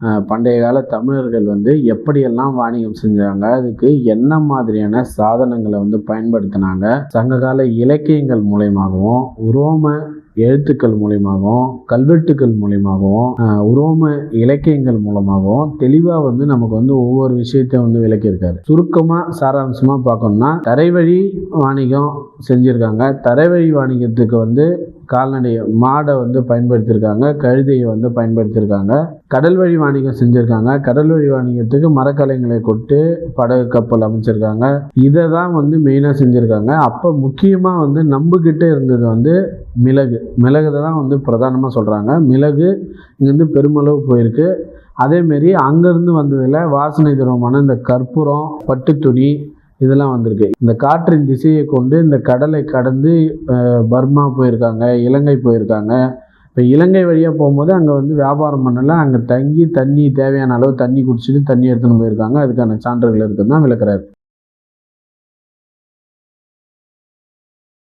பண்டைய கால தமிழர்கள் வந்து எப்படியெல்லாம் வாணிகம் செஞ்சாங்க? அதுக்கு என்ன மாதிரியான சாதனங்களை வந்து பயன்படுத்தினாங்க? சங்ககால இலக்கியங்கள் மூலயமாகவும் உரோம எழுத்துக்கள் மூலியமாகவும் கல்வெட்டுக்கள் மூலியமாகவும் உரோம இலக்கியங்கள் மூலமாகவும் தெளிவாக வந்து நமக்கு வந்து ஒவ்வொரு விஷயத்தையும் வந்து விளக்கியிருக்காரு. சுருக்கமாக சாராம்சமாக பார்க்கணும்னா தரைவழி வாணிகம் செஞ்சுருக்காங்க. தரைவழி வாணிகத்துக்கு வந்து கால்நடை மாடை வந்து பயன்படுத்தியிருக்காங்க. கழுதையை வந்து பயன்படுத்தியிருக்காங்க. கடல் வழி வாணிகம் செஞ்சுருக்காங்க. கடல் வழி வாணிகத்துக்கு மரக்கலைங்களை கொட்டு படகு கப்பல் அமைச்சிருக்காங்க. இதை தான் வந்து மெயினாக செஞ்சுருக்காங்க. அப்போ முக்கியமாக வந்து நம்புக்கிட்ட இருந்தது வந்து மிளகு. மிளகு தான் வந்து பிரதானமாக சொல்கிறாங்க மிளகு இங்கேருந்து பெருமளவு போயிருக்கு. அதேமாரி அங்கேருந்து வந்ததில் வாசனை திரவமான இந்த கற்பூரம் பட்டு துணி இதெல்லாம் வந்திருக்கு. இந்த காற்றின் திசையை கொண்டு இந்த கடலை கடந்து பர்மா போயிருக்காங்க இலங்கை போயிருக்காங்க. இப்போ இலங்கை வழியாக போகும்போது அங்கே வந்து வியாபாரம் பண்ணல. அங்கே தங்கி தண்ணி தேவையான அளவு தண்ணி குடிச்சிட்டு தண்ணி எடுத்துன்னு போயிருக்காங்க. அதுக்கான சான்றுகள் இருக்குன்னு தான் விளக்குறாரு.